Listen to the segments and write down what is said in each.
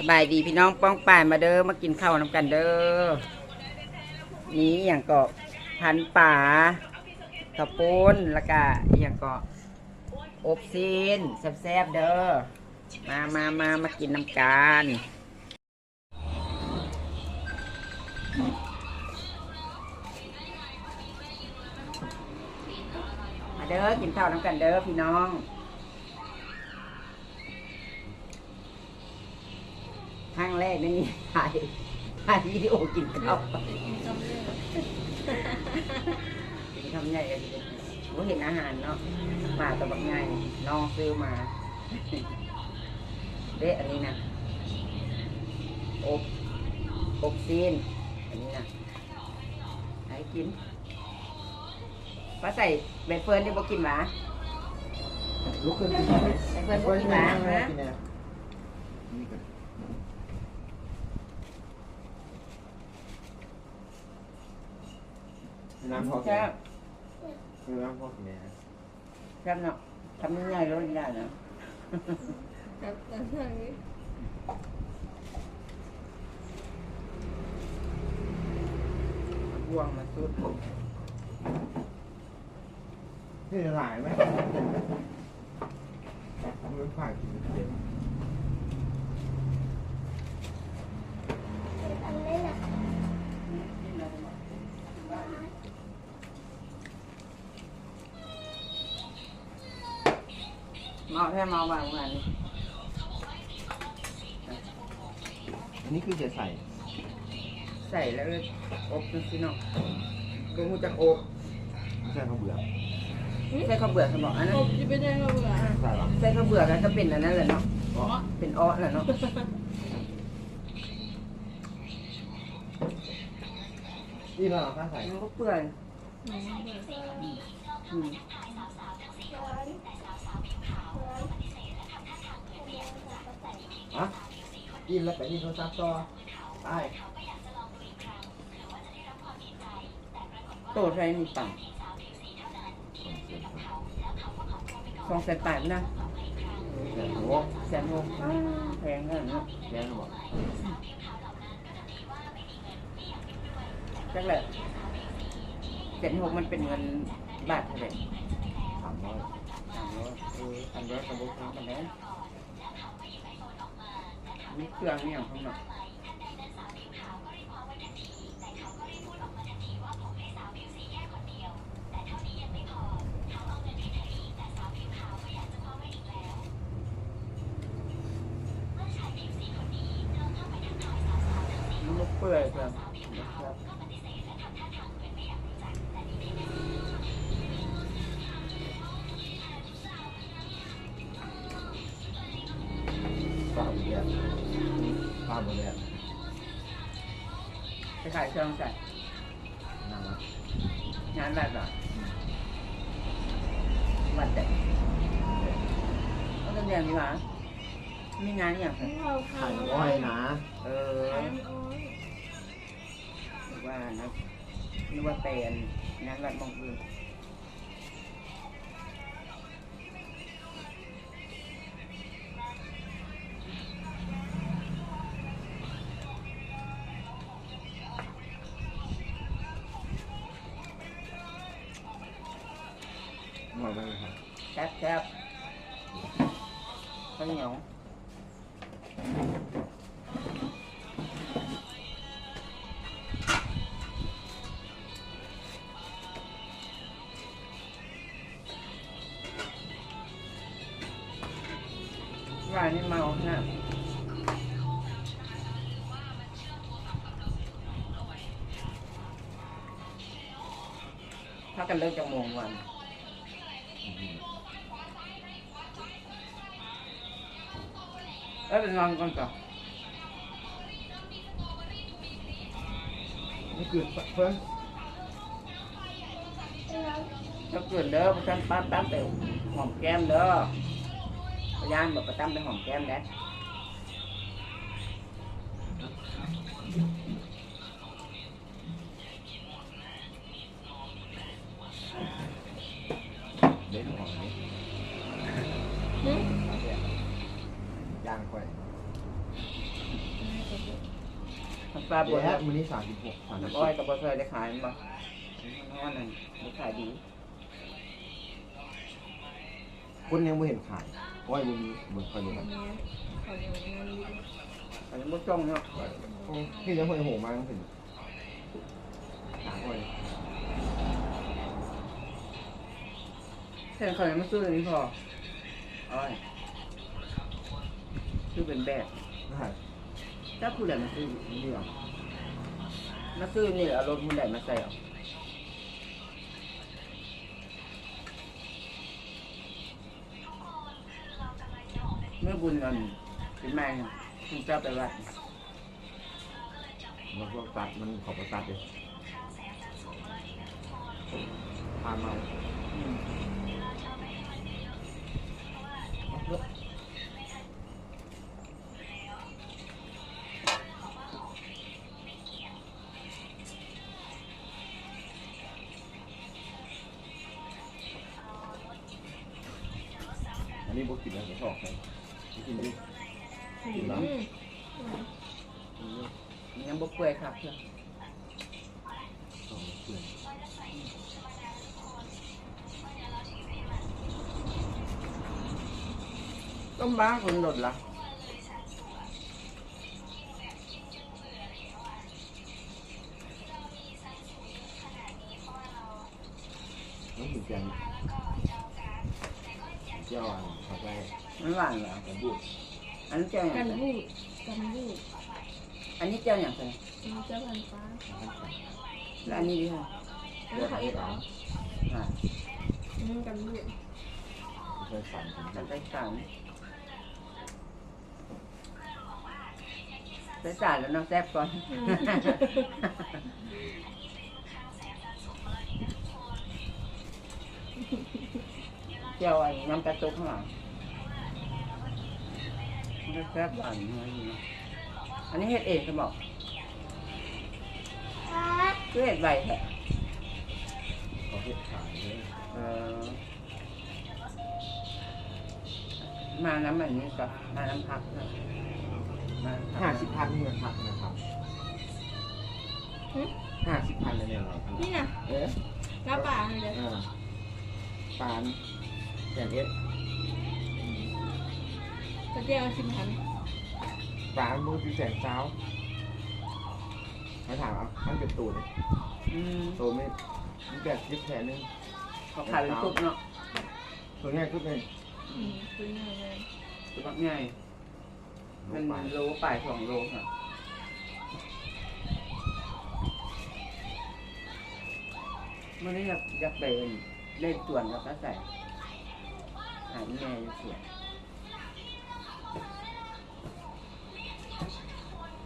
สบายดีพี่น้องป้องป่ายมาเด้อมากินข้าวน้ำกันเด้อนี่อย่างก็พันป่าข้าวปุ้นแล้วก็อย่างก็อบซีนแซ่บๆเด้อมามามามากินน้ำกันมาเด้อกินข้าวน้ำกันเด้อพี่น้อง ครั้งแรกนี่ถ่ายถ่ายวิดีโอกินข้าวกินคำใหญ่เลยโอ้เห็นอาหารเนาะมาตัวบักใหญ่น้องซื้อมาเด้อันนี้นะอบอบซีนอันนี้นะให้กินป้าใส่ใบเฟิร์นที่บอกกินหวาลุกขึ้นใบเฟิร์นบอกกินหวาฮะ น้ำพอกินแซ่บน้ำพอกินเนี่ยแซ่บเนาะทำง่ายๆแล้วได้เนาะแบบนั้นอย่างนี้บวงมาสุดนี่หลายไหมมือผ่านกินเต็ม เมาแค่เมาบางวันนี้อันนี้คือจะใส่ใส่แล้วก็อบจังสิเนาะก็มูจะอบไม่ใช่ข้าวเบื่อใส่ข้าวเบื่อสมองอันนั้นผมจะไปได้ก็เบื่อใส่หรอใส่ข้าวเบื่อแล้วก็เป็นอันนั้นแหละเนาะเพราะเป็นอ้อแหละเนาะนี่เราข้าใส่มันก็เปื่อยหนูเบื่ออืม อะกินแล้วไปนี่โทรศัพท์ต่อไปโตใส่นี่ปังสองแสนแปดนะแต่โอ้แสนหกแพงเงินเนาะแย่หรอจักแหละแสนหกมันเป็นเงินบาทเท่าไหร่สามร้อยสามร้อยเออสามร้อยกับบุกทางกันแล้ว มีเครื่องนี่อย่างข้างนอกมันก็เปื่อยครับนะครับ ไปขายเครื่องใส่นั่งนะงานแบบอะวันแต่ก็ต้องเรียนดีกว่ามีงานอย่างไรเราขาถ่ายยอ้อยนะ เออขายอ้อยนึกว่านะนึกว่าเป็นงานวัดมงค ลมาได้เลยครับแซ่บแซ่บข้าวเหนียวว่านี่เมานะถ้ากันเลิกจากโมงวัน เอ้ยเปนอนก่อนก่อนนี่คือเพิ่มถ้าเกิดเด้อพระท่านป้าตั้มไปหอมแก้มเด้อพยานบอกประตั้มไปหอมแก้มแล้ว ย่างค่อยปลาบนแล้มื้อนี้สามสิบหกสามสิบน้ำอ้อยกับบ่เคยได้ขายมันบ่น้อยนั่นบ่ขายดีคนยังไม่เห็นขายอ้อยมันมีเหมือนคนอยู่อันะนนี้เขาอย่างนั้นดีอันนี้บ่จ้องเนาะพี่ยังห้อยโหมาถึงหาอ้อยแทนเขายังไม่ซื้ออันนี้พออ้อย ซื้อเป็นแบบได้ถ้าผู้ใดมาซื้อนี่หรอมาซื้อนี่เอารถผู้ใดมาใส่เอาเมื่อบุญกันเป็นแมงคุณเจ้าไปวัดมันพวกตัดมันขอบประตัดเลยพามา อบใครกินดิกินเหรออืมยังบ่เปื่อยครับเพื่อนชอบเพื่อนต้มบ้าคนหลดละน้องถึงแกง เจ้าอะขอไปมันหวานเหรอกันบูดอันนี้เจ้าอย่ากังนไรบูดกันบูดอันนี้เจ้าอย่างไรอันนี้เจ้าพันฟ้าแล้วอันนี้ดิค่ะอันนี้เขาเอ็ดเหรออ่าอืมกันบูดเคยสั่นกันกันไปสามไปสามแล้วน้องแซ่บก่อน อืม เจ้าไอ้น้ำกระตุกข้างหลังมันก็แซ่บหวานน้อยอยู่นะอันนี้เห็ดเองจะบอกคือเห็ดใบแท้เขาเฮ็ดขายเลยเออมาน้ำอันนี้ก็มาน้ำพักนะมาน้ำพักห้าสิบพันเงินพักนะครับหึห้าสิบพันเลยเนี่ยเรานี่น่ะเอ๊ะหน้าป่าเลยอ่าปาน แสนเอสก็เจ้าสิบพันปานมือคือแสนเช้ามาถามอะมันเป็นตูนเลยอืมตูนไม่มันแปดสิบแสนนึงเขาขายเป็นตุกเนาะตัวง่ายขึ้นเลยอืมตัวนี้เลยตุกง่ายมันปานโลป่ายสองโลค่ะมันนี้อยากอยากไปเล่นส่วนแล้วก็ใส่ หายแม่อยู่ส่วน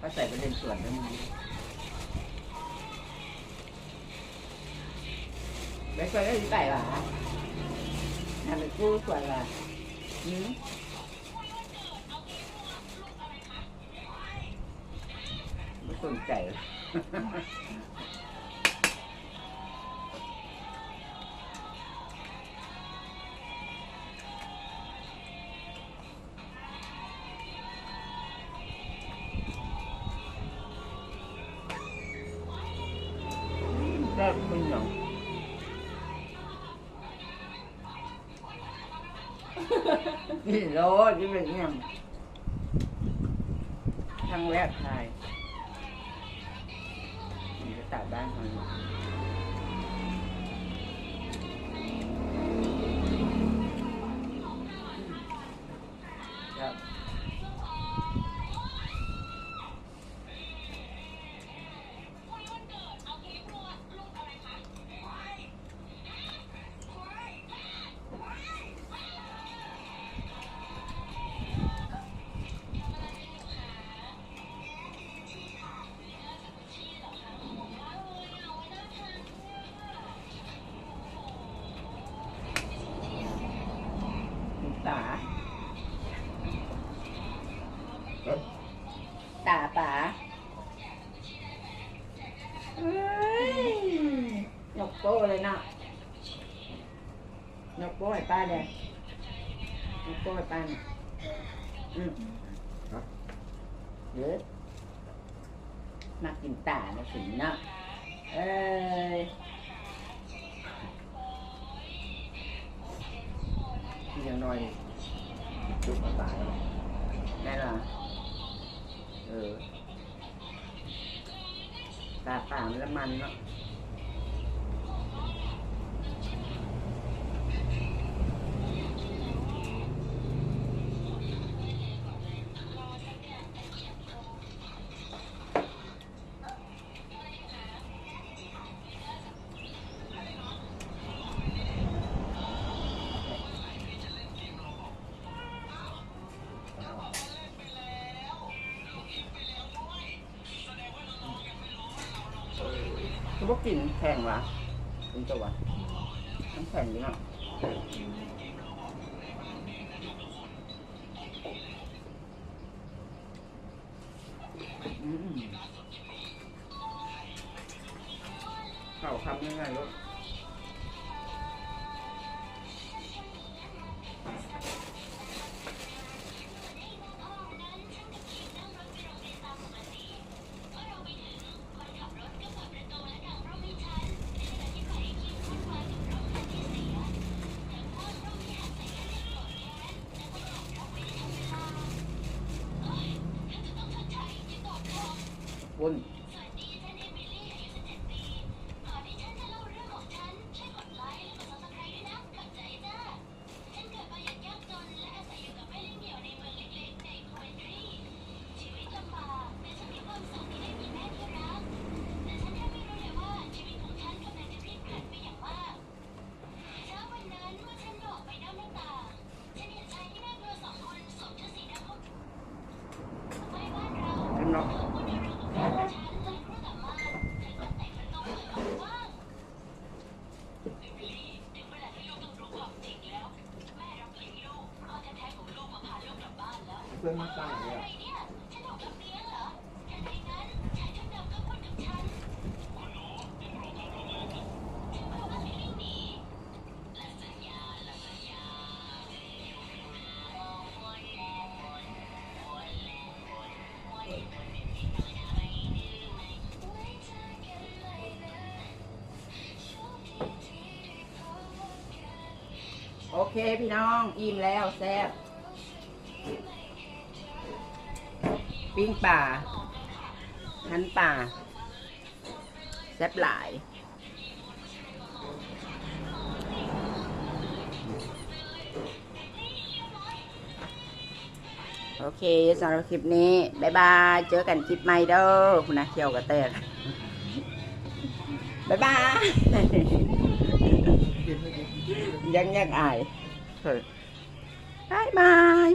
ก็ใส่ไปเล่นส่วนแล้วมันไม่เคยได้ใส่หรอทำเป็นกู้ส่วนละอืมไม่สนใจ ก็เป็นอย่างนี่โลที่เป็น ยกโป้ให้ป้าหน่อยอืมฮะเดี๋ยวมากินตานะสิเนาะเอ้ยที่ยังน้อยจุกมาตายแล้วได้เหรอเออตาป่ามันละมันเนาะ คือพวกกินแข็งวะกินตัวน้ำแข็งดีเนาะ ข้า เคพี่น้อง อิ่มแล้วแซ่บปิ้งป่าหันป่า แซ่บหลาย โอเคสำหรับคลิปนี้ บ๊ายบาย เจอกันคลิปใหม่เด้อคุณนะเที่ยวกับเต้บ๊ายบาย ยังยังอาย เฮ้ยบายบาย